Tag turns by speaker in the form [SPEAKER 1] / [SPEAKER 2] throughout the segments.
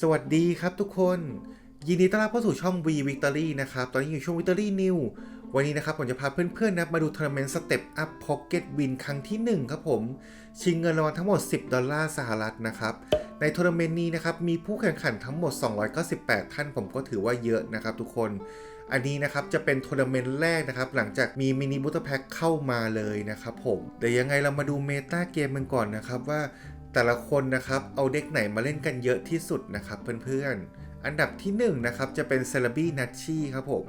[SPEAKER 1] สวัสดีครับทุกคน ยินดีต้อนรับเข้าสู่ช่อง V Victory นะครับ ตอนนี้อยู่ช่วง Victory New วันนี้นะครับผมจะพาเพื่อนๆนะมาดูทัวร์นาเมนต์ Step Up Pocket Win ครั้งที่ 1 ครับผม ชิงเงินรางวัลทั้งหมด 10 ดอลลาร์สหรัฐนะครับ ในทัวร์นาเมนต์นี้นะครับ มีผู้แข่งขันทั้งหมด 298 ท่านผมก็ถือว่าเยอะนะครับทุกคนอันนี้นะครับจะเป็นทัวร์นาเมนต์แรกนะครับ หลังจากมีมินิบูตแพ็คเข้ามาเลยนะครับผมเดี๋ยวยังไงเรามาดูเมตาเกมกันก่อนนะครับว่า แต่ละคนนะครับเอาเด็กไหนมาเล่นกันเยอะที่สุดนะครับเพื่อนๆ อันดับที่1นนะครับจะเป็นเซเลบี้นัชชี่ครับผม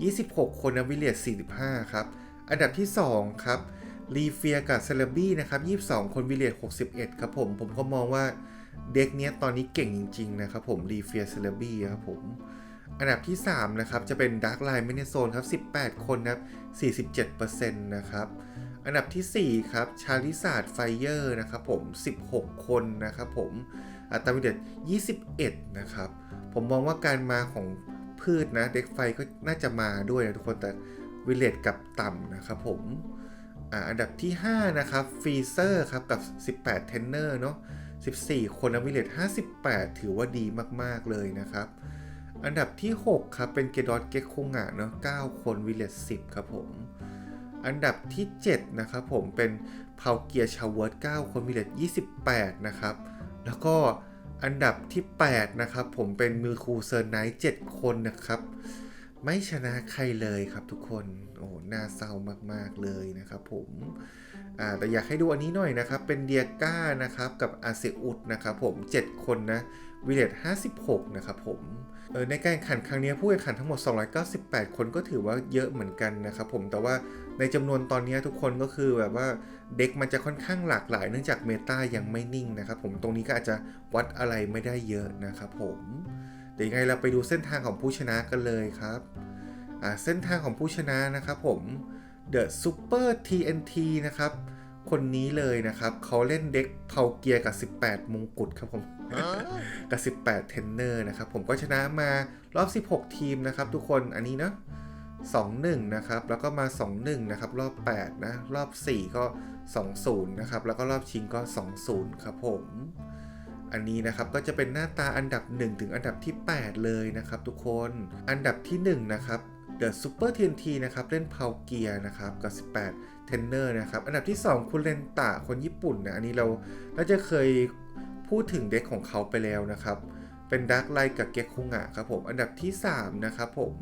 [SPEAKER 1] 26 คนนะวิเลียส45 ครับ อันดับที่ 2 ครับรีเฟียกับเซเลบี้นะครับ22 คนวิเลียส61 ครับผม ผมก็มองว่าเด็กเนี้ยตอนนี้เก่งจริงๆนะครับผมรีเฟียเซเลบี้ครับผม อันดับที่ 3 นะครับ จะเป็นดาร์กไลน์เมเนโซนครับ 18 คนนะครับ47%นะครับ อันดับทีสี่ 4 ครับ ชาลิซาร์ดไฟเยอร์นะครับผม 16 คนนะครับผมอัตราวิเดต21 นะครับ ผมมองว่าการมาของพืชนะ เด็กไฟก็น่าจะมาด้วยนะทุกคนแต่วิเลตกับต่ำนะครับผมอ่าอันดับที่ 5 นะครับฟรีเซอร์ครับกับ 18 เทนเนอร์เนาะ14 คนนะวิเลต58 ถือว่าดีมากๆเลยนะครับ อันดับที่ 6 ครับ เป็นเกดอตเกคคุงะเนาะ9คนวิเลต10 ครับผม อันดับที่ 7 นะครับผมเป็นเพาเกียชาวเวิร์ด9คนวิเลต28 นะครับ แล้วก็อันดับที่ 8 นะครับ ผมเป็นมิลคูเซอร์ไนท์7คนนะครับ ไม่ชนะใครเลยครับทุกคน โอ้หน่าเศร้ามากๆเลยนะครับผมอ่าแต่อยากให้ดูอันนี้หน่อยนะครับ เป็นเดียก้านะครับ กับอาเซอุดนะครับผม 7 คนนะวิเลต56 นะครับผมเออในการแข่งขันครั้งนี้ผู้แข่งขันทั้งหมด 298 คนก็ถือว่าเยอะเหมือนกันนะครับผมแต่ว่า ในจำนวนตอนนี้ทุกคนก็คือแบบว่าเด็กมันจะค่อนข้างหลากหลายเนื่องจากเมตายังไม่นิ่งนะครับผมตรงนี้ก็อาจจะวัดอะไรไม่ได้เยอะนะครับผมเดี๋ยวยังไงเราไปดูเส้นทางของผู้ชนะกันเลยครับอ่าเส้นทางของผู้ชนะนะครับผม The Super TNT นะครับคนนี้เลยนะครับเขาเล่นเด็กเพาเกียร์กับ 18 มงกุฎครับผมกับ 18 เทนเนอร์นะครับผมก็ชนะมารอบ 16 ทีมนะครับทุกคนอันนี้นะ 2-1 นะครับ แล้วก็มา 2-1 นะครับ รอบ 8 นะ รอบ 4 ก็ 2-0 นะครับ แล้วก็รอบชิงก็ 2-0 ครับผม อันนี้นะครับก็จะเป็นหน้าตาอันดับ 1 ถึงอันดับที่ 8 เลยนะครับทุกคน อันดับที่ 1 นะครับ The Super TNT นะครับ เล่นเพาเกียร์นะครับกับ 18 เทนเนอร์นะครับ อันดับที่ 2 คุณเรนตะคนญี่ปุ่นนะ อันนี้เราน่าจะเคยพูดถึงเด็กของเขาไปแล้วนะครับ เป็นดักไลกับเก็กคุงะครับผม อันดับที่ 3 นะครับผม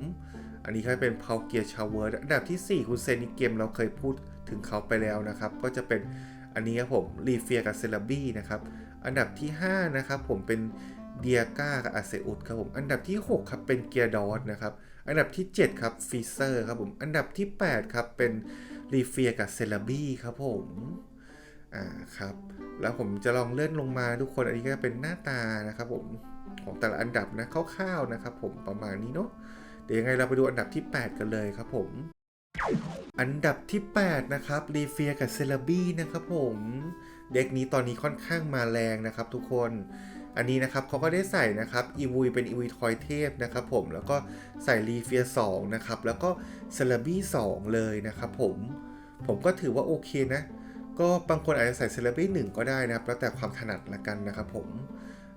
[SPEAKER 1] อันนี้เขาเป็นเพาเกียร์ชาวเวิร์ดอันดับที่ 4 คุณเซนิเกมเราเคยพูดถึงเขาไปแล้วนะครับ ก็จะเป็นอันนี้ครับผมรีเฟียกับเซลบี้นะครับ อันดับที่ 5 นะครับผมเป็นเดียก้ากับอาเซอุดครับผม อันดับที่ 6 ครับเป็นเกียร์ดอสนะครับ อันดับที่ 7 ครับฟีเซอร์ครับผม อันดับที่ 8 ครับเป็นรีเฟียกับเซลบี้ครับผม อ่าครับ แล้วผมจะลองเลื่อนลงมาทุกคน อันนี้ก็เป็นหน้าตานะครับผมของแต่ละอันดับนะคร่าวๆนะครับผมประมาณนี้เนาะ เดี๋ยวยังไงเราไปดูอันดับที่ 8 กันเลยครับผม อันดับที่ 8 นะครับรีเฟียกับเซลบี้นะครับผม เด็กนี้ตอนนี้ค่อนข้างมาแรงนะครับทุกคน อันนี้นะครับเขาก็ได้ใส่นะครับอีวุยเป็นอีวุยทอยเทพนะครับผม แล้วก็ใส่รีเฟีย2นะครับ แล้วก็เซลบี้2เลยนะครับผม ผมก็ถือว่าโอเคนะ ก็บางคนอาจจะใส่เซเลบี้หนึ่งก็ได้นะครับ แล้วแต่ความถนัดละกันนะครับผม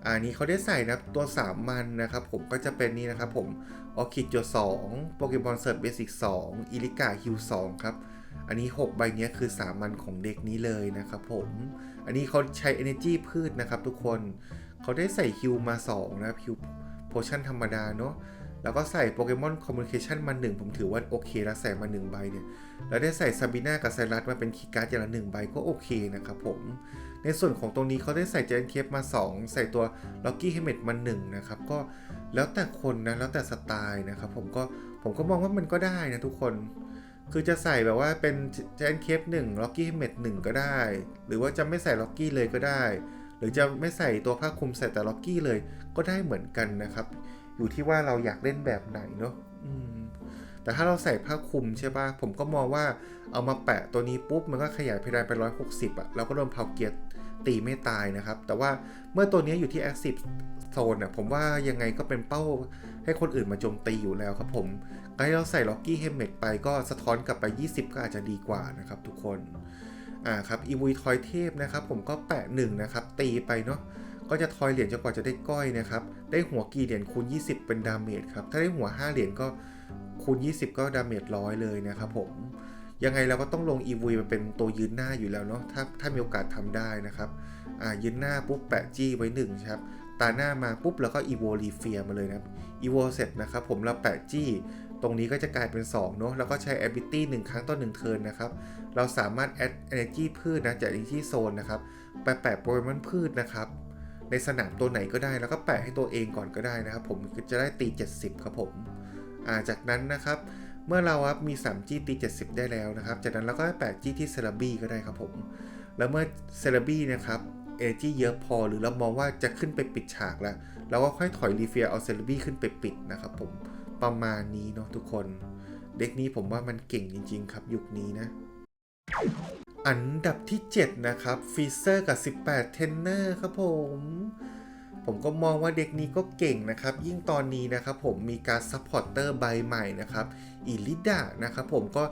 [SPEAKER 1] อันนี้เขาได้ใส่นะครับตัว 3 มันนะครับผมก็จะเป็นนี่นะครับผมออคิดโย2โปเกมอนเซิร์ฟเบสิก2อิลิกาฮิว2ครับ อันนี้ 6 ใบนี้คือ3มันของเด็กนี้เลยนะครับผม อันนี้เขาใช้ Energy พืชนะครับทุกคนเขาได้ใส่ฮิวมา 2 นะครับฮิวโพชั่นธรรมดาเนาะ แล้วก็ใส่โปเกมอนคอมมูนิเคชันมา1ผมถือว่าโอเคแล้วใส่มา1ใบเนี่ย แล้วได้ใส่ซาบิน่ากับไซรัสมาเป็นคีย์การ์ดอย่างละ1ใบก็โอเคนะครับผม ในส่วนของตรงนี้เขาได้ใส่เจนเคฟมา 2 ใส่ตัวล็อกกี้เฮมเมตมา1นะครับ ก็แล้วแต่คนนะ แล้วแต่สไตล์นะครับผมก็ผมก็มองว่ามันก็ได้นะทุกคน คือจะใส่แบบว่าเป็นเจนเคฟหนึ่งล็อกกี้เฮมเมตหนึ่งก็ได้ หรือว่าจะไม่ใส่ล็อกกี้เลยก็ได้ หรือจะไม่ใส่ตัวผ้าคลุมใส่แต่ล็อกกี้เลยก็ได้เหมือนกันนะครับ อยู่ที่ว่าเราอยากเล่นแบบไหนเนาะแต่ถ้าเราใส่ผ้าคลุมใช่ป่ะ ผมก็มองว่าเอามาแปะตัวนี้ปุ๊บ มันก็ขยายเพดานไป 160อะเราก็โดนเผาเกียร์ตีไม่ตายนะครับ แต่ว่าเมื่อตัวนี้อยู่ที่ Active Zone อะผมว่ายังไงก็เป็นเป้าให้คนอื่นมาโจมตีอยู่แล้วครับผมการที่เราใส่ล็อกกี้เฮมเมตไปก็สะท้อนกลับไป 20 ก็อาจจะดีกว่านะครับทุกคน อ่าครับอีวุยทอยเทพนะครับ ผมก็แปะหนึ่งนะครับตีไปเนาะ ก็จะทอยเหรียญจนกว่าจะได้ก้อยนะครับ ได้หัวกี่เหรียญคูณ 20 เป็นดาเมจครับ ถ้าได้หัว 5 เหรียญก็คูณ 20 ก็ดาเมจร้อยเลยนะครับผม ยังไงเราก็ต้องลงอีวีมาเป็นตัวยืนหน้าอยู่แล้วเนาะ ถ้าถ้ามีโอกาสทำได้นะครับ อ่ายืนหน้าปุ๊บแปะจี้ไว้1ครับ ตาหน้ามาปุ๊บแล้วก็อีโวรีเฟียมาเลยนะครับ อีโวเสร็จนะครับผมเราแปะจี้ตรงนี้ก็จะกลายเป็น 2 เนาะ แล้วก็ใช้ ability 1 ครั้งต่อ1เทิร์นนะครับ เราสามารถ add energy พืชนะจาก energy zone นะครับ ไปแปะโปเกมอนพืชนะครับ ในสนามตัวไหนก็ได้แล้วก็แปะให้ตัวเองก่อนก็ได้นะครับ ผมจะได้ตี 70 ครับผมาจากนั้นนะครับ เมื่อเราครับมี3จี้ตี70 ได้แล้วนะครับ จากนั้นเราก็แปะจี้ที่เซราบีก็ได้ครับผม แล้วเมื่อเซราบีนะครับเอจีเยอะพอหรือเรามองว่าจะขึ้นไปปิดฉากแล้วเราก็ค่อยถอยรีเฟียเอาเซราบีขึ้นไปปิดนะครับผมประมาณนี้เนาะทุกคน เด็กนี้ผมว่ามันเก่งจริง ๆ ครับยุคนี้นะ อันดับที่ 7 นะครับฟีเซอร์กับ 18 เทนเนอร์ครับผม ผมก็มองว่าเด็กนี้ก็เก่งนะครับ ยิ่งตอนนี้นะครับผมมีการซัพพอร์เตอร์ใบใหม่นะครับอิลิดานะครับผมก็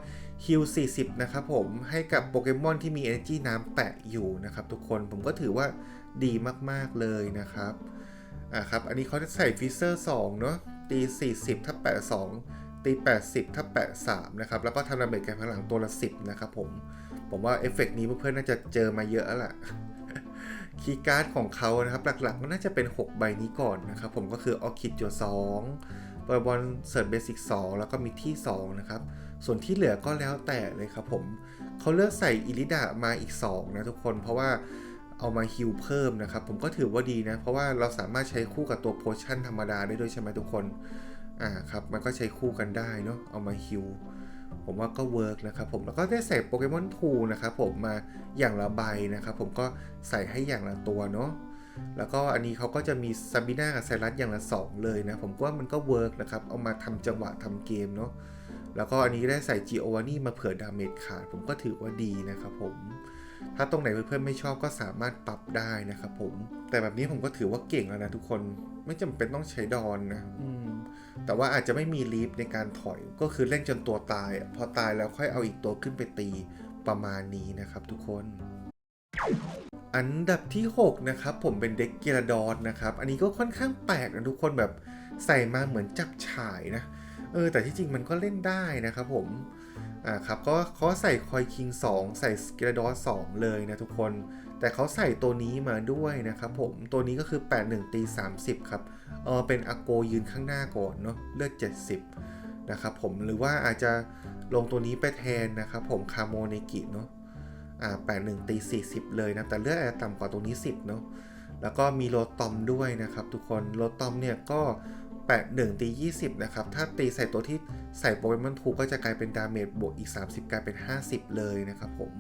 [SPEAKER 1] ฮิล40 นะครับผมให้กับโปเกมอนที่มี Energy น้ำแปะอยู่นะครับทุกคนผมก็ถือว่าดีมากๆเลยนะครับอ่าครับ อันนี้เขาจะใส่ฟีเซอร์2เนาะตี 40ถ้าแปะ2ตี 80ถ้าแปะ3นะครับแล้วก็ทำดาเมจกันพลังตัวละ 10 นะครับผม ผมว่าเอฟเฟกต์นี้เพื่อนๆน่าจะเจอมาเยอะแล้วล่ะคีย์การ์ดของเขานะครับ หลักๆก็น่าจะเป็น 6 ใบนี้ก่อนนะครับ ผมก็คือออคิดจัว2บอลบอลเซิร์ชเบสิก2แล้วก็มีที่ 2 นะครับ ส่วนที่เหลือก็แล้วแต่เลยครับผมเขาเลือกใส่อิลิดามาอีก 2 นะทุกคนเพราะว่าเอามาฮิลเพิ่มนะครับ ผมก็ถือว่าดีนะ เพราะว่าเราสามารถใช้คู่กับตัวโพชั่นธรรมดาได้ด้วยใช่ไหมทุกคนอ่าครับมันก็ใช้คู่กันได้เนาะเอามาฮิล ผมว่าก็เวิร์กนะครับผมแล้วก็ได้ใส่โปเกมอนทูนะครับผมมาอย่างละใบนะครับผมก็ใส่ให้อย่างละตัวเนาะแล้วก็อันนี้เขาก็จะมีซาบิน่ากับไซรัสอย่างละ 2 เลยนะ ผมว่ามันก็เวิร์กนะครับ เอามาทำจังหวะทำเกมเนาะแล้วก็อันนี้ได้ใส่จีโอวานี่มาเผื่อดาเมจขาด ผมก็ถือว่าดีนะครับผม ถ้าตรงไหนเพื่อนๆไม่ชอบก็สามารถปรับได้นะครับผม แต่แบบนี้ผมก็ถือว่าเก่งแล้วนะทุกคนไม่จำเป็นต้องใช้ดอนนะอืมแต่ว่าอาจจะไม่มีลีฟในการถอยก็คือเล่นจนตัวตาย พอตายแล้วค่อยเอาอีกตัวขึ้นไปตีประมาณนี้นะครับทุกคนอันดับที่ 6 นะครับ ผมเป็นเด็กเกราดอนนะครับ อันนี้ก็ค่อนข้างแปลกนะทุกคนแบบใส่มาเหมือนจับฉ่ายนะ เออ แต่ที่จริงมันก็เล่นได้นะครับผม อ่าครับก็เขาใส่คอยคิง 2 ใส่สเกราดอน2เลยนะทุกคน แต่เขาใส่ตัวนี้มาด้วยนะครับผมตัวนี้ก็คือ 81 ตี 30 ครับเออเป็นอาโกยืนข้างหน้าก่อนเนาะเลือด 70 นะครับผมหรือว่าอาจจะลงตัวนี้ไปแทนนะครับผมคาโมเนกิเนาะอ่า81 ตี 40 เลยนะ แต่เลือดอาจจะต่ำกว่าตรงนี้ 10 เนาะแล้วก็มีโรตอมด้วยนะครับทุกคนโรตอมเนี่ยก็ 81ตี20 นะครับ ถ้าตีใส่ตัวที่ใส่โปเกมอนทูก็จะกลายเป็นดาเมจบวกอีก 30 กลายเป็น 50 เลยนะครับผม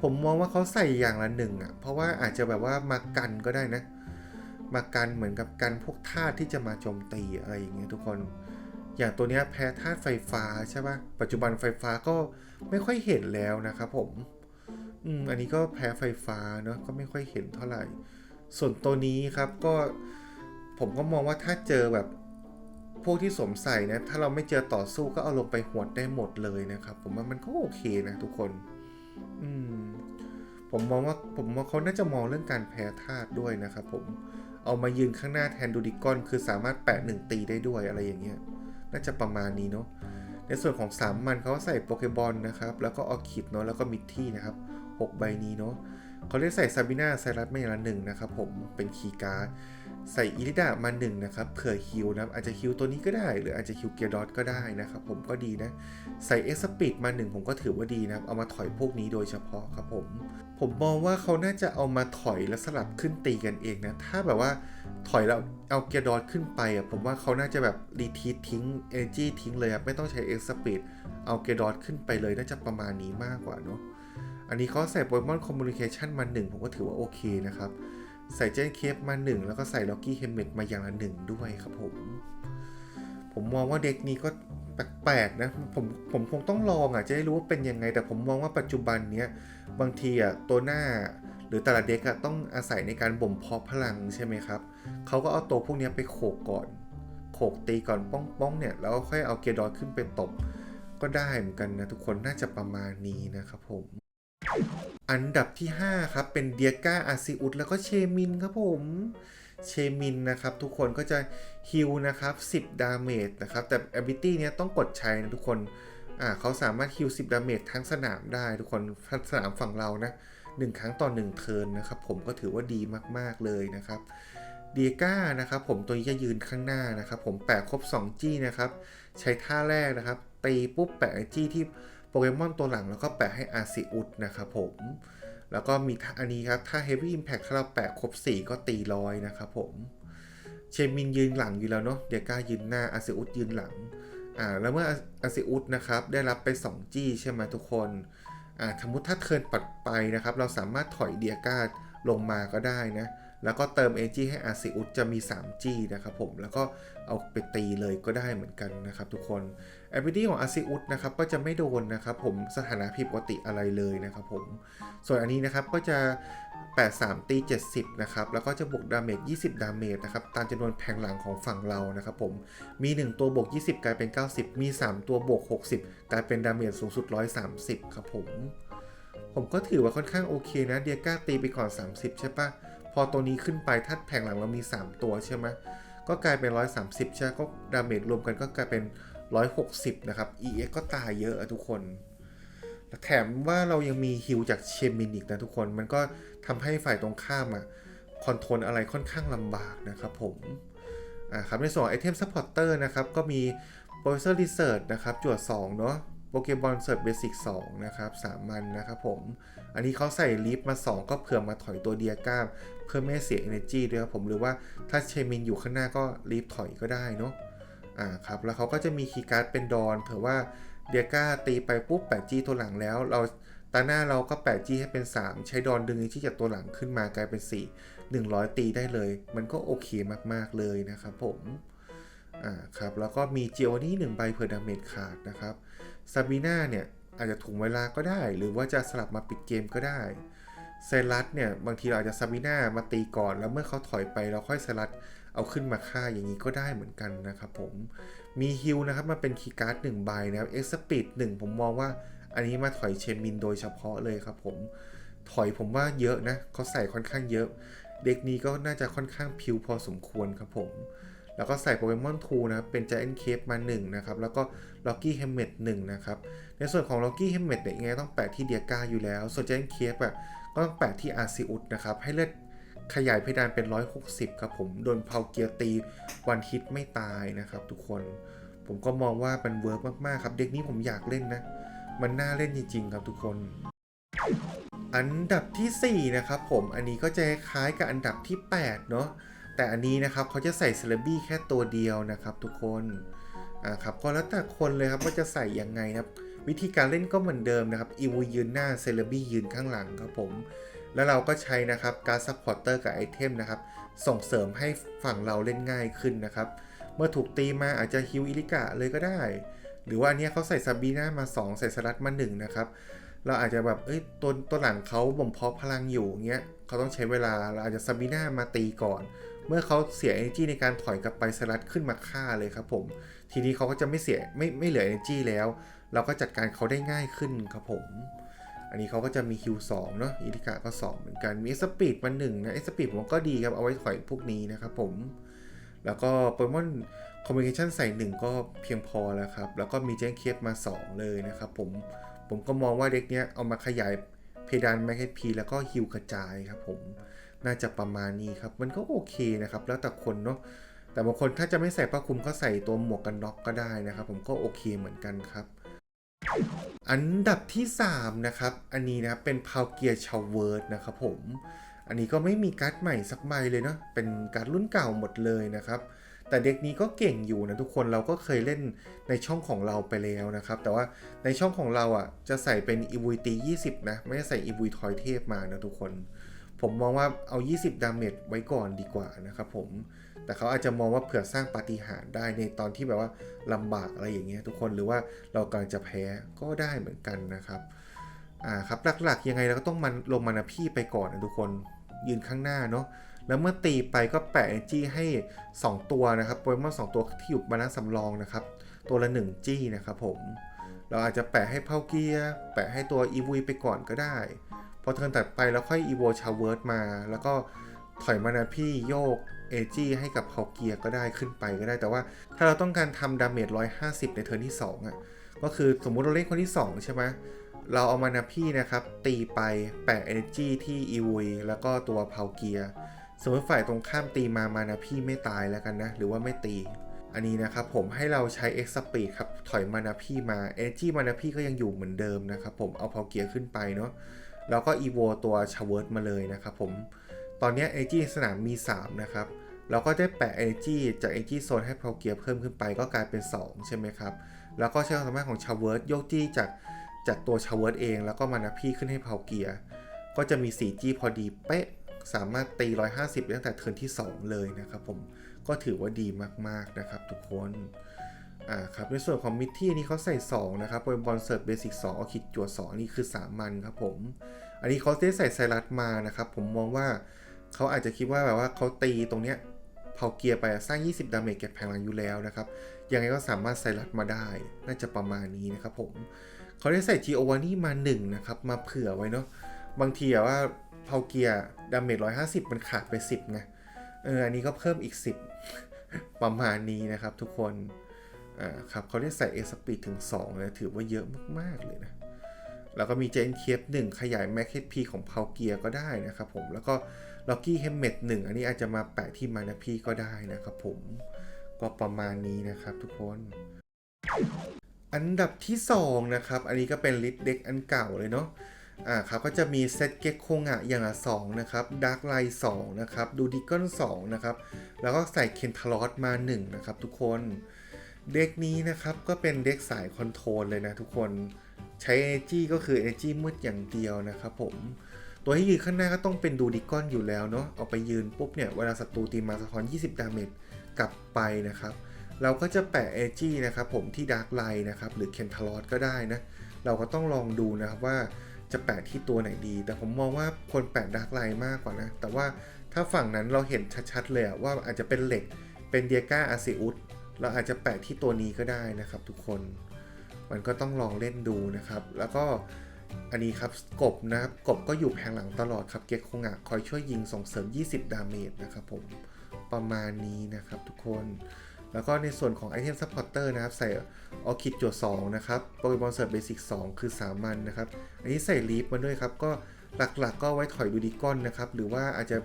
[SPEAKER 1] ผมมองว่าเขาใส่อย่างละหนึ่งอะ เพราะว่าอาจจะแบบว่ามากันก็ได้นะ มากันเหมือนกับกันพวกธาตุที่จะมาโจมตีอะไรอย่างเงี้ยทุกคน อย่างตัวเนี้ยแพ้ธาตุไฟฟ้าใช่ปะปัจจุบันไฟฟ้าก็ไม่ค่อยเห็นแล้วนะครับผม อืม อันนี้ก็แพ้ไฟฟ้าเนาะ ก็ไม่ค่อยเห็นเท่าไหร่ ส่วนตัวนี้ครับก็ผมก็มองว่าถ้าเจอแบบ พวกที่สวมใส่นะ ถ้าเราไม่เจอต่อสู้ก็เอาลงไปหวดได้หมดเลยนะครับ ผมว่ามันก็โอเคนะทุกคน อืม ผมมองว่าผมว่าเขาน่าจะมองเรื่องการแพ้ธาตุด้วยนะครับผม เอามายืนข้างหน้าแทนดูดิกอนคือสามารถแปะหนึ่งตีได้ด้วยอะไรอย่างเงี้ย น่าจะประมาณนี้เนาะ ในส่วนของสามมันเขาใส่โปเกบอลนะครับ แล้วก็ออคิดเนาะ แล้วก็มิทที่นะครับหกใบนี้เนาะเขาเรียกใส่ซาบิน่าไซรัสไม่อย่างละหนึ่งนะครับผม เป็นคีย์การ์ด ใส่อิริดามาหนึ่งนะครับเผื่อฮิวนะครับอาจจะฮิวตัวนี้ก็ได้ หรืออาจจะฮิวเกียร์ดอทก็ได้นะครับผมก็ดีนะใส่เอ็กซ์สปีดมาหนึ่งผมก็ถือว่าดีนะครับเอามาถอยพวกนี้โดยเฉพาะครับผม ผมมองว่าเขาน่าจะเอามาถอยแล้วสลับขึ้นตีกันเองนะถ้าแบบว่าถอยแล้วเอาเกียร์ดอทขึ้นไปอะผมว่าเขาน่าจะแบบรีทีทิ้งเอเจีทิ้งเลยครับไม่ต้องใช้เอ็กซ์สปีดเอาเกียร์ดอทขึ้นไปเลยน่าจะประมาณนี้มากกว่าเนาะอันนี้เขาใส่โปเกมอนคอมมูนิเคชันมาหนึ่งผมก็ถือว่าโอเคนะครับ ใส่เจนเคฟมาหนึ่งแล้วก็ใส่ล็อกกี้เฮมเมตมาอย่างละหนึ่งด้วยครับผม ผมมองว่าเด็กนี้ก็แปลกๆนะผมผมคงต้องลองอะจะได้รู้ว่าเป็นยังไง แต่ผมมองว่าปัจจุบันเนี้ยบางทีอะตัวหน้าหรือแต่ละเด็กอะต้องอาศัยในการบ่มเพาะพลังใช่ไหมครับ เขาก็เอาตัวพวกนี้ไปโขกก่อน โขกตีก่อนป้องป้องเนี่ย แล้วก็ค่อยเอาเกดอนขึ้นไปตบ ก็ได้เหมือนกันนะทุกคนน่าจะประมาณนี้นะครับผม อันดับที่ 5 ครับ เป็นเดียก้าอาซิอุสแล้วก็เชมินครับผม เชมินนะครับ ทุกคนก็จะฮิลนะครับ 10 ดาเมจนะครับ แต่ ability เนี้ยต้องกดใช้นะทุกคนอ่าเขาสามารถฮิล10 ดาเมจทั้งสนามได้ทุกคนสนามฝั่งเรานะ1ครั้งต่อ1เทิร์นนะครับ ผมก็ถือว่าดีมากๆเลยนะครับเดียก้านะครับผมตัวนี้จะยืนข้างหน้านะครับ ผมแปะครบ2จี้นะครับ ใช้ท่าแรกนะครับ ตีปุ๊บแปะจี้ที่ โปเกมอนตัวหลังแล้วก็แปะให้อาซิอุสนะครับผม แล้วก็มีท่าอันนี้ครับ ถ้า Heavy Impact ถ้าเราแปะครบ 4 ก็ตีร้อยนะครับผม เชมินยืนหลังอยู่แล้วเนาะ เดียก้ายืนหน้า อาซิอุสยืนหลัง อ่า แล้วเมื่ออาซิอุสนะครับ ได้รับไป 2 จี้ใช่ไหมทุกคน อ่าสมมติถ้าเทินปัดไปนะครับ เราสามารถถอยเดียก้าลงมาก็ได้นะ แล้วก็เติมเอจีให้อาซิอุสจะมี3จี้นะครับผม แล้วก็เอาไปตีเลยก็ได้เหมือนกันนะครับทุกคน a b i l i t y ของอาซิอุสนะครับก็จะไม่โดนนะครับผมสถานะผิดปกติอะไรเลยนะครับผม ส่วนอันนี้นะครับก็จะ 83 ตี 70 นะครับ แล้วก็จะบวกดาเมจ 20 ดาเมจนะครับ ตามจำนวนแผงหลังของฝั่งเรานะครับผม มี 1 ตัวบวก 20 กลายเป็น 90 มี 3 ตัวบวก 60 กลายเป็นดาเมจสูงสุด 130 ครับผม ผมก็ถือว่าค่อนข้างโอเคนะ เดียก้าตีไปก่อน 30 ใช่ปะพอตัวนี้ขึ้นไปถ้าแผงหลังเรามี 3 ตัวใช่ไหมก็กลายเป็น 130 ใช่ก็ดาเมจรวมกันก็กลายเป็น 160 นะครับ EX ก็ตายเยอะทุกคนแถมว่าเรายังมีฮิลจากเชมินอีกนะทุกคน มันก็ทำให้ฝ่ายตรงข้ามอะคอนโทรลอะไรค่อนข้างลำบากนะครับผมอ่าครับในส่วนไอเทมซัพพอร์เตอร์นะครับ ก็มี Professor Research นะครับจวด2 เนาะโปเกมอนเซิร์ฟเบสิก2นะครับสามันนะครับผม อันนี้เขาใส่ลิฟมา 2 ก็เผื่อมาถอยตัวเดียก้าเพื่อไม่เสีย energy ด้วยครับผม หรือว่าถ้าเชมินอยู่ข้างหน้าก็ลิฟถอยก็ได้เนาะ อ่าครับแล้วเขาก็จะมีคีย์การ์ดเป็นดอนเผื่อว่าเดียก้าตีไปปุ๊บแปะจี้ตัวหลังแล้ว เราตาหน้าเราก็แปะจี้ให้เป็น 3 ใช้ดอนดึงที่จากตัวหลังขึ้นมากลายเป็น 4 100 ตีได้เลย มันก็โอเคมากๆเลยนะครับผมอ่าครับแล้วก็มีเจียวนี่หนึ่งใบเผื่อดาเมจขาดนะครับซาบีน่าเนี่ยอาจจะถุงเวลาก็ได้ หรือว่าจะสลับมาปิดเกมก็ได้ไซรัสเนี่ยบางทีเราอาจจะซาบีน่ามาตีก่อน แล้วเมื่อเขาถอยไปเราค่อยไซรัส เอาขึ้นมาฆ่าอย่างนี้ก็ได้เหมือนกันนะครับผมมีฮิลนะครับมาเป็นคีย์การ์ดหนึ่งใบนะครับเอ็กซ์ปีดหนึ่งผมมองว่าอันนี้มาถอยเชมินโดยเฉพาะเลยครับผมถอยผมว่าเยอะนะเขาใส่ค่อนข้างเยอะ เด็กนี้ก็น่าจะค่อนข้างพิวพอสมควรครับผม แล้วก็ใส่โปเกมอนทูนะครับเป็น Giant Cape มา1นะครับ แล้วก็ Lucky Helmet 1นะครับ ในส่วนของ Lucky Helmet เนี่ยยังไงต้องแปะที่เดียก้าอยู่แล้ว ส่วน Giant Cape อะก็ต้องแปะที่อาซิอุสนะครับ ให้เลือด ขยายเพดานเป็น 160 ครับผมโดนเพาเกียร์ตีวันฮิตไม่ตายนะครับ ทุกคนผมก็มองว่ามันเวิร์กมากๆครับ เด็กนี้ผมอยากเล่นนะ มันน่าเล่นจริง ๆ ครับทุกคน อันดับทีสี่ 4 นะครับผมอันนี้ก็จะคล้ายกับอันดับที่ 8 เนาะแต่อันนี้นะครับเขาจะใส่เซเลบี้แค่ตัวเดียวนะครับ ทุกคนอ่าครับก็แล้วแต่คนเลยครับว่าจะใส่ยังไงนะครับ วิธีการเล่นก็เหมือนเดิมนะครับอีวูยืนหน้าเซเลบี้ยืนข้างหลังครับผม แล้วเราก็ใช้นะครับการซัพพอร์เตอร์กับไอเทมนะครับ ส่งเสริมให้ฝั่งเราเล่นง่ายขึ้นนะครับ เมื่อถูกตีมาอาจจะฮิวอิลิกะเลยก็ได้ หรือว่าอันนี้เขาใส่ซาบีน่ามา 2 ใส่สลัดมา1นะครับเราอาจจะแบบเอ้ยตัวตัวหลังเขาบ่มเพาะพลังอยู่เงี้ยเขาต้องใช้เวลาเราอาจจะซาบีน่ามาตีก่อน เมื่อเขาเสีย energy ในการถอยกลับไปสลัดขึ้นมาฆ่าเลยครับผมทีนี้เขาก็จะไม่เสียไม่ไม่เหลือ energy แล้ว เราก็จัดการเขาได้ง่ายขึ้นครับผม นนี้เขาก็จะมีคิว2เนาะอิลิกาก็ 2 เหมือนกัน มีสปีดมาหนึ่งนะไอสปีดผมก็ดีครับ เอาไว้ถอยพวกนี้นะครับผม แล้วก็โปเกมอนคอมมิวนิเคชันใส่ 1 ก็เพียงพอแล้วครับ แล้วก็มีแจ้งเคสมา 2 เลยนะครับผม ผมก็มองว่าเด็กเนี้ยเอามาขยายเพดานแมกพีแล้วก็ฮิวกระจายครับผม น่าจะประมาณนี้ครับ มันก็โอเคนะครับ แล้วแต่คนเนาะ แต่บางคนถ้าจะไม่ใส่ผ้าคลุมก็ใส่ตัวหมวกกันน็อกก็ได้นะครับ ผมก็โอเคเหมือนกันครับ อันดับที่ 3 นะครับ อันนี้นะครับเป็นพาวเกียร์ชาวเวิร์ดนะครับผม อันนี้ก็ไม่มีการ์ดใหม่สักใบเลยเนาะ เป็นการ์ดรุ่นเก่าหมดเลยนะครับ แต่เด็กนี้ก็เก่งอยู่นะทุกคน เราก็เคยเล่นในช่องของเราไปแล้วนะครับ แต่ว่าในช่องของเราอะจะใส่เป็นอีวุยตี20 นะ ไม่ได้ใส่อีวุยทอยเทพมานะทุกคน ผมมองว่าเอา 20 ดาเมจไว้ก่อนดีกว่านะครับผม แต่เขาอาจจะมองว่าเผื่อสร้างปาฏิหาริย์ได้ในตอนที่แบบว่าลำบากอะไรอย่างเงี้ยทุกคนหรือว่าเรากำลังจะแพ้ก็ได้เหมือนกันนะครับอ่าครับหลักๆ ยังไงเราก็ต้องมันลงมานะพี่ไปก่อนนะทุกคนยืนข้างหน้าเนาะแล้วเมื่อตีไปก็แปะจี้ให้ 2 ตัวนะครับโปเกมอน2ตัวที่อยู่บาลานซ์สำรองนะครับ ตัวละ 1 จี้นะครับผม เราอาจจะแปะให้เพาเกียแปะให้ตัวอีวีไปก่อนก็ได้ พอเทิร์นตัดไปแล้วค่อยอีโวชาเวิร์ดมา แล้วก็ ถอยมานาพี่โยกเอจี้ให้กับเพาเกียร์ก็ได้ขึ้นไปก็ได้ แต่ว่าถ้าเราต้องการทำดาเมจ150 ในเทิร์นที่ 2อะก็คือสมมุติเราเล่นคนที่ 2 ใช่ไหมเราเอามานาพี่นะครับ ตีไปแปะ Energy ที่อีวีแล้วก็ตัวเพาเกียร์สมมติฝ่ายตรงข้ามตีมามานาพี่ไม่ตายแล้วกันนะ หรือว่าไม่ตี อันนี้นะครับผมให้เราใช้ X Speed ครับ ถอยมานาพี่มา Energy มานาพี่ก็ยังอยู่เหมือนเดิมนะครับผมเอาเพาเกียร์ขึ้นไปเนาะแล้วก็ Evo ตัวชาเวิร์ดมาเลยนะครับผม ตอนนี้ Energy สนามมี 3 นะครับ เราก็ได้แปะ Energy จาก Energy Zone ให้เพาเกียร์เพิ่มขึ้นไปก็กลายเป็น 2 ใช่ไหมครับ แล้วก็ใช้ความสามารถของชาเวิร์ดโยกจี้จากจากตัวชาเวิร์ดเอง แล้วก็มานาพี่ขึ้นให้เพาเกียร์ก็จะมี 4G พอดีเป๊ะสามารถตี 150 ตั้งแต่เทิร์นที่ 2 เลยนะครับผม ก็ถือว่าดีมากๆนะครับทุกคน อ่าครับในส่วนของมิทที่นี้เขาใส่ 2 นะครับเป็นบอลเซิร์ฟเบสิก2เอาคิดจั่ว2นี่คือสามันครับผม อันนี้เขาได้ใส่ไซรัสมานะครับ ผมมองว่า เขาอาจจะคิดว่าแบบว่าเขาตีตรงเนี้ยเผาเกียร์ไปสร้าง 20 ดาเมจเก็บแพงหลังอยู่แล้วนะครับ ยังไงก็สามารถไซรัสมาได้ น่าจะประมาณนี้นะครับผม เขาได้ใส่จีโอวานี่มา1นะครับ มาเผื่อไว้เนาะ บางทีอะว่าเผาเกียร์ดาเมจ150 มันขาดไป 10ไง เออ อันนี้ก็เพิ่มอีก 10 ประมาณนี้นะครับทุกคน อ่าครับ เขาได้ใส่เอสปีดถึง2เลยถือว่าเยอะมาก ๆ เลยนะ แล้วก็มีเจนเคฟหนึ่งขยายแม็กเฮดพีของเพาเกียร์ก็ได้นะครับผม แล้วก็ ล็อกกี้เฮมเมดหนึ่งอันนี้อาจจะมาแปะที่มานาพี่ก็ได้นะครับผมก็ประมาณนี้นะครับทุกคน อันดับที่ 2 นะครับ อันนี้ก็เป็นลิสเด็กอันเก่าเลยเนาะอ่าครับก็จะมีเซตเก็กโคงะอย่างละ2นะครับดาร์กไลท์2นะครับดูดิกอน2นะครับแล้วก็ใส่เคนทารอสมา1นะครับทุกคนเด็กนี้นะครับก็เป็นเด็กสายคอนโทรลเลยนะทุกคนใช้ Energy ก็คือ Energy มืดอย่างเดียวนะครับผม ตัวที่ยืนข้างหน้าก็ต้องเป็นดูดิกอนอยู่แล้วเนาะเอาไปยืนปุ๊บเนี่ยเวลาศัตรูตีมาสะท้อน 20 ดาเมจกลับไปนะครับ เราก็จะแปะ Energy นะครับผมที่ Dark Light นะครับหรือ k e n t a l o t ก็ได้นะเราก็ต้องลองดูนะครับว่าจะแปะที่ตัวไหนดี แต่ผมมองว่าควรแปะ Dark Light มากกว่านะ แต่ว่าถ้าฝั่งนั้นเราเห็นชัดๆเลยว่าอาจจะเป็นเหล็กเป็นเดียก้าอาซิอุสเราอาจจะแปะที่ตัวนี้ก็ได้นะครับ ทุกคน มันก็ต้องลองเล่นดูนะครับ แล้วก็ อันนี้ครับกบนะครับกบก็อยู่แผงหลังตลอดครับเก็กคงอะคอยช่วยยิงส่งเสริม 20 ดาเมจนะครับผมประมาณนี้นะครับทุกคนแล้วก็ในส่วนของไอเทมซัพพอร์เตอร์นะครับ ใส่ออคิดจวด2นะครับโปเกมอนเซิร์ฟเบสิก2คือสามัญนะครับ อันนี้ใส่ลีฟมาด้วยครับ ก็หลักๆ ก็ไว้ถอยดูดิกอนนะครับ หรือว่าอาจจะ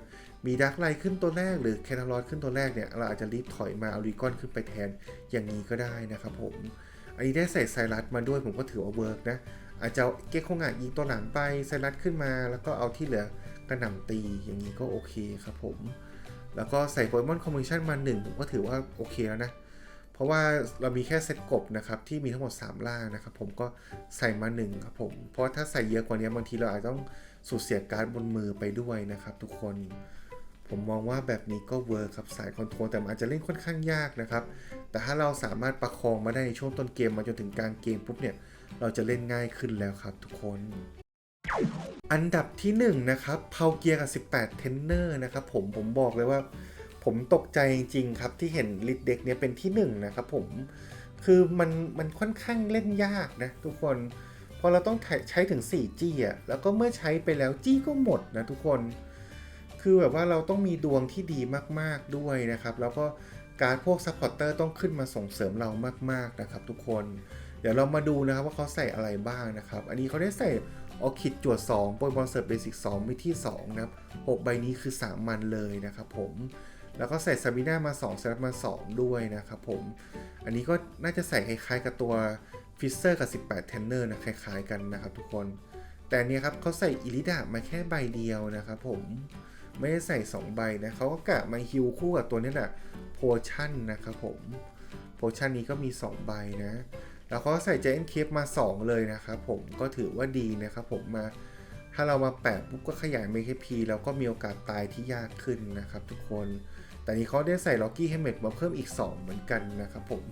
[SPEAKER 1] มีดักไลขึ้นตัวแรก หรือแคนาลอดขึ้นตัวแรกเนี่ย เราอาจจะรีบถอยมาเอาดิกอนขึ้นไปแทนอย่างนี้ก็ได้นะครับผม อันนี้ได้ใส่ไซรัสมาด้วยผมก็ถือว่าเวิร์กนะ อาจจะเก็กคงอะยิงตัวหลังไปไซรัสขึ้นมาแล้วก็เอาที่เหลือกระหน่ำตีอย่างนี้ก็โอเคครับผม แล้วก็ใส่โปเกมอนคอมมิชชั่นมาหนึ่งผมก็ถือว่าโอเคแล้วนะ เพราะว่าเรามีแค่เซตกบนะครับ ที่มีทั้งหมด 3 ล่างนะครับ ผมก็ใส่มา 1 ครับผม เพราะถ้าใส่เยอะกว่านี้บางทีเราอาจจะต้องสูญเสียการ์ดบนมือไปด้วยนะครับ ทุกคนผมมองว่าแบบนี้ก็เวิร์คครับสายคอนโทรลแต่มันอาจจะเล่นค่อนข้างยากนะครับ แต่ถ้าเราสามารถประคองมาได้ในช่วงต้นเกมมาจนถึงกลางเกมปุ๊บเนี่ย เราจะเล่นง่ายขึ้นแล้วครับทุกคน อันดับที่1นะครับเพาเกียร์กับ18เทนเนอร์นะครับผมผมบอกเลยว่า ผมตกใจจริงๆครับที่เห็นลิดเด็กเนี่ยเป็นที่1นะครับผมคือมันมันค่อนข้างเล่นยากนะทุกคนพอเราต้องใช้ถึง 4G อะแล้วก็เมื่อใช้ไปแล้วจี้ก็หมดนะทุกคน คือแบบว่าเราต้องมีดวงที่ดีมากๆด้วยนะครับ แล้วก็ การพวกซัพพอร์เตอร์ต้องขึ้นมาส่งเสริมเรามากๆนะครับทุกคน เดี๋ยวเรามาดูนะครับว่าเขาใส่อะไรบ้างนะครับ อันนี้เขาได้ใส่ออคิดจวด2โปรบอลเซิร์ฟเบสิก2วิธี2นะครับ6ใบนี้คือ3มันเลยนะครับผมแล้วก็ใส่ซาบิน่ามา2เซตมา 2 ด้วยนะครับผม อันนี้ก็น่าจะใส่คล้ายๆกับตัวฟิสเซอร์กับ 18เทนเนอร์นะคล้ายๆกันนะครับทุกคน แต่อันเนี้ยครับเขาใส่อิลิดามาแค่ใบเดียวนะครับผม ไม่ได้ใส่ 2 ใบนะเขาก็กะมาฮิวคู่กับตัวนี้แหละโพชั่นนะครับผมโพชั่นนี้ก็มี 2 ใบนะ แล้วเขาใส่เจนเคปมา 2 เลยนะครับผมก็ถือว่าดีนะครับผมมาถ้าเรามาแปะปุ๊บก็ขยายเมคพีแล้วก็มีโอกาสตายที่ยากขึ้นนะครับทุกคน แต่นี้เขาได้ใส่ล็อกกี้เฮมเมตมาเพิ่มอีก 2 เหมือนกันนะครับผม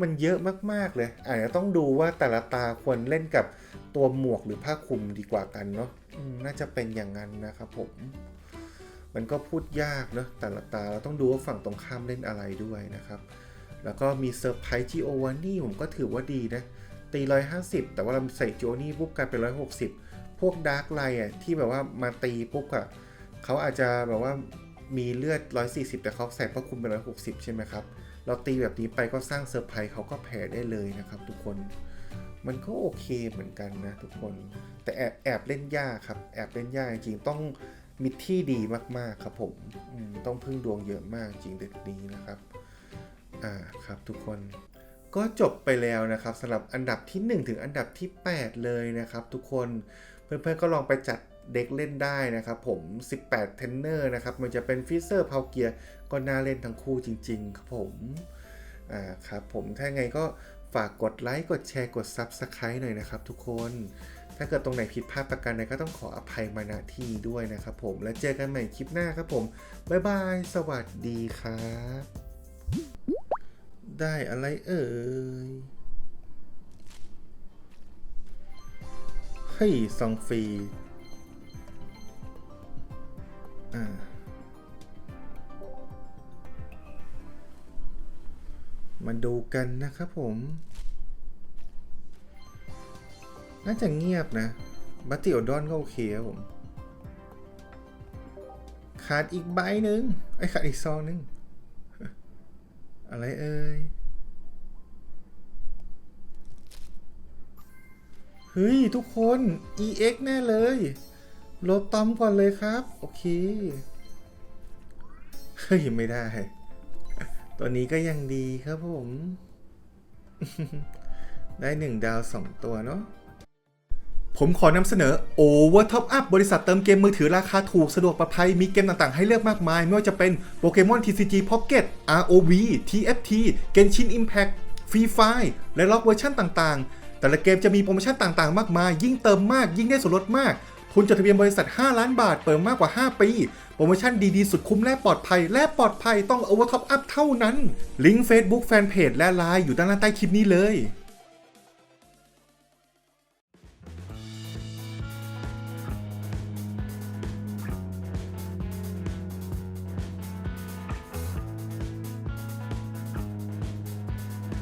[SPEAKER 1] มันเยอะมากๆเลย อาจจะต้องดูว่าแต่ละตาควรเล่นกับตัวหมวกหรือผ้าคลุมดีกว่ากันเนาะน่าจะเป็นอย่างนั้นนะครับผม มันก็พูดยากเนาะแต่ละตาเราต้องดูว่าฝั่งตรงข้ามเล่นอะไรด้วยนะครับ แล้วก็มีเซอร์ไพรส์จีโอวานี่ผมก็ถือว่าดีนะตี150 แต่ว่าเราใส่โจนี่ปุ๊บกลายเป็น 160 พวกดาร์กไลท์อะที่แบบว่ามาตีปุ๊บอะเขาอาจจะแบบว่ามีเลือด 140 แต่เขาใส่พระคุมเป็น 160 ใช่ไหมครับ เราตีแบบนี้ไปก็สร้างเซอร์ไพรส์เขาก็แพ้ได้เลยนะครับทุกคนมันก็โอเคเหมือนกันนะทุกคน แต่แอบแอบเล่นยากครับแอบเล่นยากจริงต้องมีที่ดีมากๆครับผมมต้องพึ่งดวงเยอะมากจริงเด็กนี้นะครับอ่าครับทุกคนก็จบไปแล้วนะครับสำหรับอันดับที่ 1 ถึงอันดับที่ 8 เลยนะครับ ทุกคนเพื่อนๆก็ลองไปจัด เด็กเล่นได้นะครับผม 18 เทนเนอร์นะครับ มันจะเป็นฟิเซอร์พาวเกียร์ก็น่าเล่นทั้งคู่จริง ๆ ครับผม อ่าครับผม ถ้าไงก็ฝากกดไลค์ กดแชร์ กด Subscribe หน่อยนะครับทุกคน ถ้าเกิดตรงไหนผิดพลาดประการใดก็ต้องขออภัยมาณที่ด้วยนะครับผม แล้วเจอกันใหม่คลิปหน้าครับผม บ๊ายบาย สวัสดีครับ ได้อะไรเอ่ย เฮ้ยซองฟรี อ่ามาดูกันนะครับผม น่าจะเงียบนะ บัตติโอดอนก็โอเคครับผม ขาดอีกใบหนึ่งไอ้ขาดอีกซองหนึ่งอะไรเอ่ย เฮ้ย ทุกคน EX แน่เลย โลตอมก่อนเลยครับ โอเค เฮ้ย ไม่ได้ ตัวนี้ก็ยังดีครับผม ได้หนึ่งดาวสองตัวเนาะผมขอนำเสนอ Over Top Up บริษัทเติมเกมมือถือราคาถูกสะดวกปลอดภัยมีเกมต่างๆ ให้เลือกมากมาย ไม่ว่าจะเป็น Pokemon TCG Pocket ROV TFT Genshin Impact Free Fire และล็อกเวอร์ชันต่างๆ แต่ละเกมจะมีโปรโมชั่นต่างๆ มากมาย ยิ่งเติมมากยิ่งได้ส่วนลดมาก ทุนจดทะเบียนบริษัท 5 ล้านบาท เปิดมากกว่า 5 ปี โปรโมชั่นดี ๆ สุดคุ้มและปลอดภัย และปลอดภัยต้อง Over Top Up เท่านั้น ลิงก์ Facebook Fanpage และ Line อยู่ด้านล่างใต้คลิปนี้เลย